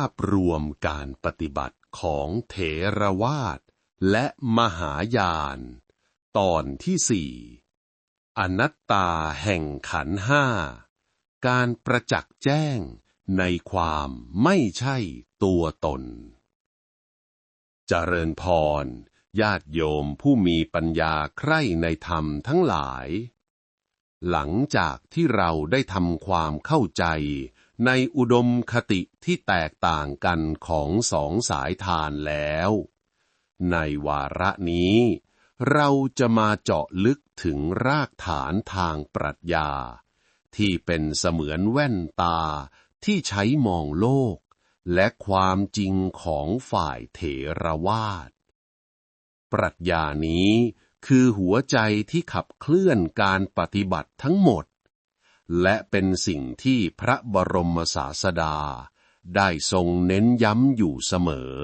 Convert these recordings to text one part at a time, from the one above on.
าพรวมการปฏิบัติของเถรวาทและมหายาน ตอนที่สี่อนัตตาแห่งขันห้า การประจักษ์แจ้งในความไม่ใช่ตัวตน เจริญพร ญาติโยมผู้มีปัญญาใคร่ในธรรมทั้งหลาย หลังจากที่เราได้ทำความเข้าใจ ในอุดมคติที่แตกต่างกันของสองสายทานแล้ว ในวาระนี้ เราจะมาเจาะลึกถึงรากฐานทางปรัชญา ที่เป็นเสมือนแว่นตาที่ใช้มองโลก และความจริงของฝ่ายเถรวาท ปรัชญานี้คือหัวใจที่ขับเคลื่อนการปฏิบัติทั้งหมด และเป็นสิ่งที่พระบรมศาสดา ได้ทรงเน้นย้ำอยู่เสมอ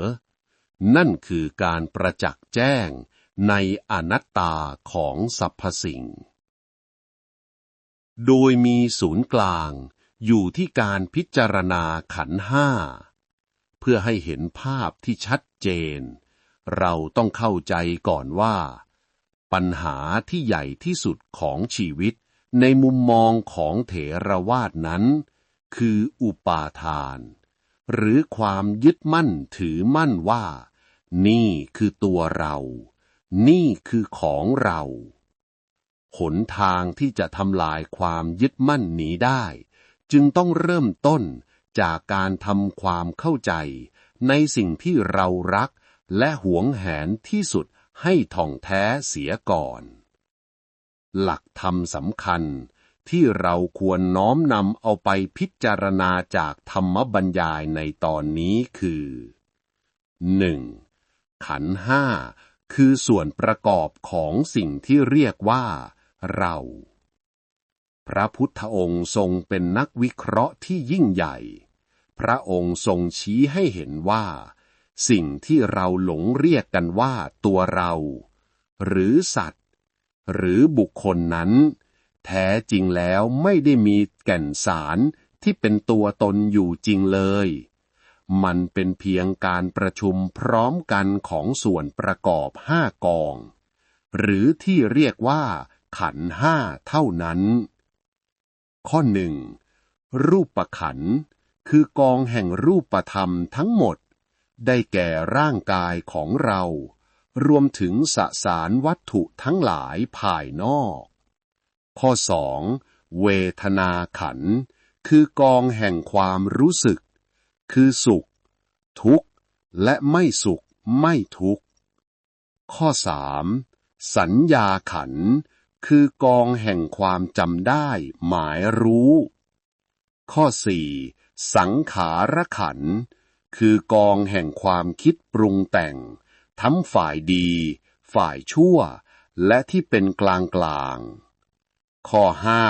นั่นคือการประจักษ์แจ้งในอนัตตาของสรรพสิ่ง โดยมีศูนย์กลางอยู่ที่การพิจารณาขันห้า เพื่อให้เห็นภาพที่ชัดเจน เราต้องเข้าใจก่อนว่า ปัญหาที่ใหญ่ที่สุดของชีวิต ในมุมมองของเถรวาทนั้น คืออุปาทาน หรือความยึดมั่นถือมั่นว่า นี่คือตัวเรา นี่คือของเรา หนทางที่จะทำลายความยึดมั่นนี้ได้ จึงต้องเริ่มต้นจากการทำความเข้าใจในสิ่งที่เรารักและหวงแหนที่สุดให้ท่องแท้เสียก่อน หลักธรรมสำคัญ ที่เราควรน้อมนำเอาไปพิจารณาจากธรรมบรรยายในตอนนี้คือ 1. ขันห้าคือส่วนประกอบของสิ่งที่เรียกว่า เรา พระพุทธองค์ทรงเป็นนักวิเคราะห์ที่ยิ่งใหญ่ พระองค์ทรงชี้ให้เห็นว่า สิ่งที่เราหลงเรียกกันว่าตัวเรา หรือสัตว หรือบุคคลนั้น แท้จริงแล้วไม่ได้มีแก่นสารที่เป็นตัวตนอยู่จริงเลย มันเป็นเพียงการประชุมพร้อมกันของส่วนประกอบห้ากอง หรือที่เรียกว่าขันห้าเท่านั้น ข้อหนึ่งรูปประขันคือกองแห่งรูปประธรรมทั้งหมด ได้แก่ร่างกายของเรา รวมถึงสสารวัตถุทั้งหลายภายนอก ข้อสองเวทนาขัน คือกองแห่งความรู้สึก คือสุข ทุกข์ และไม่สุขไม่ทุกข์ ข้อสามสัญญาขัน คือกองแห่งความจำได้ หมายรู้ ข้อสี่สังขารขัน คือกองแห่งความคิดปรุงแต่ง ทั้งฝ่ายดี ฝ่ายชั่ว และที่เป็นกลางกลาง ข้อห้า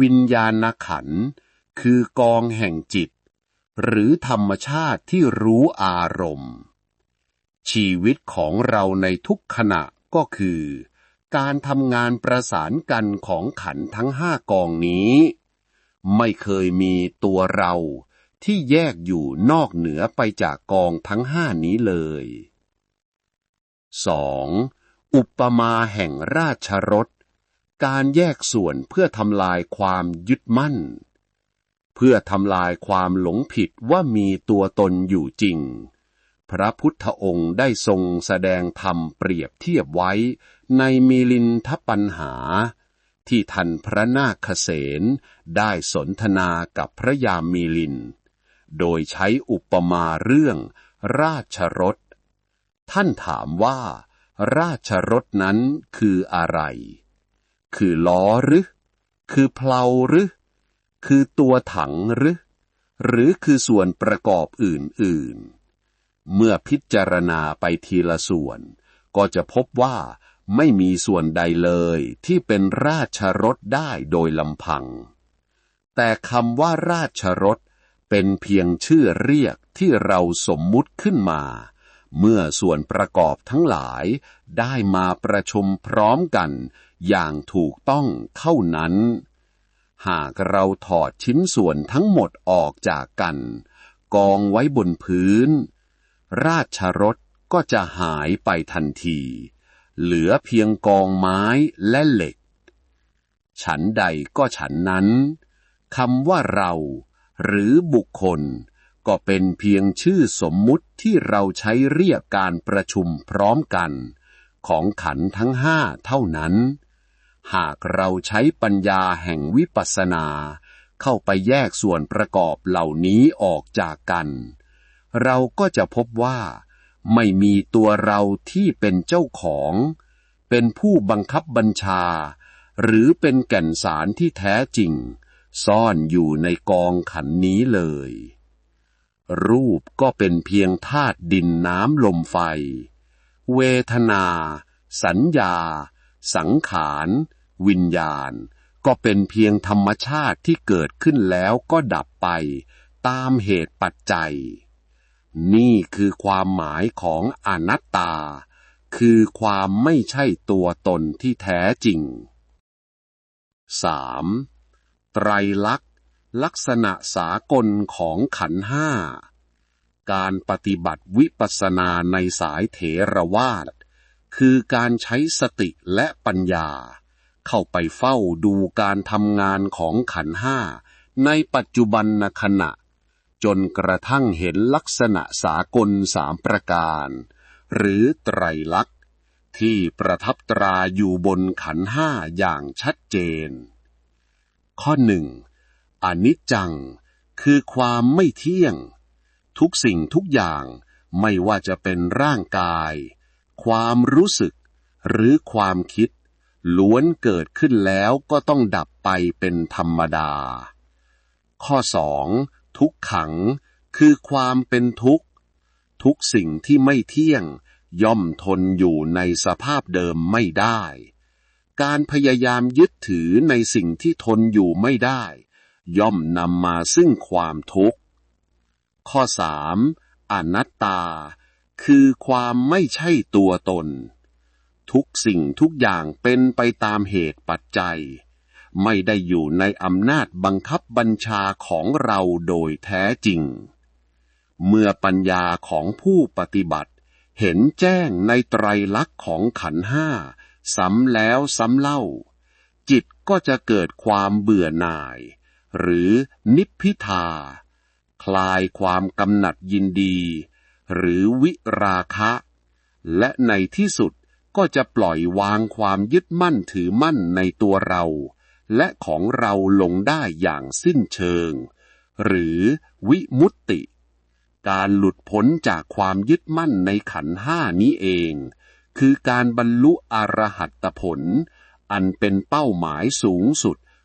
วิญญาณขัน คือกองแห่งจิต หรือธรรมชาติที่รู้อารมณ์ ชีวิตของเราในทุกขณะก็คือ การทำงานประสานกันของขันทั้งห้ากองนี้ ไม่เคยมีตัวเราที่แยกอยู่นอกเหนือไปจากกองทั้งห้านี้เลย สองอุปมาแห่งราชรถการแยกส่วนเพื่อทำลายความยึดมั่น เพื่อทำลายความหลงผิดว่ามีตัวตนอยู่จริง พระพุทธองค์ได้ทรงแสดงธรรมเปรียบเทียบไว้ในมีลินทปัญหา ที่ท่านพระนาคเษนได้สนทนากับพระยามีลิน โดยใช้อุปมาเรื่องราชรถ ท่านถามว่า ราชรถนั้นคืออะไร คือล้อหรือ คือเพลาหรือ คือตัวถังหรือ หรือคือส่วนประกอบอื่นๆ เมื่อพิจารณาไปทีละส่วน ก็จะพบว่าไม่มีส่วนใดเลยที่เป็นราชรถได้โดยลำพัง แต่คำว่าราชรถเป็นเพียงชื่อเรียกที่เราสมมุติขึ้นมา เมื่อส่วนประกอบทั้งหลายได้มาประชุมพร้อมกัน อย่างถูกต้องเท่านั้น หากเราถอดชิ้นส่วนทั้งหมดออกจากกัน กองไว้บนพื้น ราชรถก็จะหายไปทันที เหลือเพียงกองไม้และเหล็ก ฉันใดก็ฉันนั้นคำว่าเรา หรือบุคคล ก็เป็นเพียงชื่อสมมุติที่เราใช้เรียกการประชุมพร้อมกัน ของขันทั้งห้าเท่านั้น หากเราใช้ปัญญาแห่งวิปัสสนา เข้าไปแยกส่วนประกอบเหล่านี้ออกจากกัน เราก็จะพบว่า ไม่มีตัวเราที่เป็นเจ้าของ เป็นผู้บังคับบัญชา หรือเป็นแก่นสารที่แท้จริง ซ่อนอยู่ในกองขันนี้เลย รูปก็เป็นเพียงธาตุดินน้ำลมไฟ เวทนา สัญญา สังขาร วิญญาณ ก็เป็นเพียงธรรมชาติที่เกิดขึ้นแล้วก็ดับไป ตามเหตุปัจจัย นี่คือความหมายของอนัตตา คือความไม่ใช่ตัวตนที่แท้จริง 3. ไตรลักษณ ลักษณะสากลของขันห้า การปฏิบัติวิปัสสนาในสายเถรวาท คือการใช้สติและปัญญา เข้าไปเฝ้าดูการทำงานของขันห้า ในปัจจุบันขณะ จนกระทั่งเห็นลักษณะสากลสามประการ หรือไตรลักษณ์ที่ประทับตราอยู่บนขันห้าอย่างชัดเจน ข้อหนึ่ง อนิจจัง คือความไม่เที่ยง ทุกสิ่งทุกอย่างไม่ว่าจะเป็นร่างกาย ความรู้สึก หรือความคิด ล้วนเกิดขึ้นแล้วก็ต้องดับไปเป็นธรรมดา ข้อสองทุกขัง คือความเป็นทุกข์ ทุกสิ่งที่ไม่เที่ยง ย่อมทนอยู่ในสภาพเดิมไม่ได้ การพยายามยึดถือในสิ่งที่ทนอยู่ไม่ได้ ย่อมนำมาซึ่งความทุกข์ ข้อสามอนัตตา คือความไม่ใช่ตัวตน ทุกสิ่งทุกอย่างเป็นไปตามเหตุปัจจัย ไม่ได้อยู่ในอำนาจบังคับบัญชาของเราโดยแท้จริง เมื่อปัญญาของผู้ปฏิบัติ เห็นแจ้งในไตรลักษณ์ของขันห้าซ้ำแล้วซ้ำเล่า จิตก็จะเกิดความเบื่อหน่าย หรือนิพพิทา คลายความกำหนัดยินดี หรือวิราคะ และในที่สุดก็จะปล่อยวางความยึดมั่นถือมั่นในตัวเรา และของเราลงได้อย่างสิ้นเชิง หรือวิมุตติ การหลุดพ้นจากความยึดมั่นในขันห้านี้เอง คือการบรรลุอรหัตผล อันเป็นเป้าหมายสูงสุด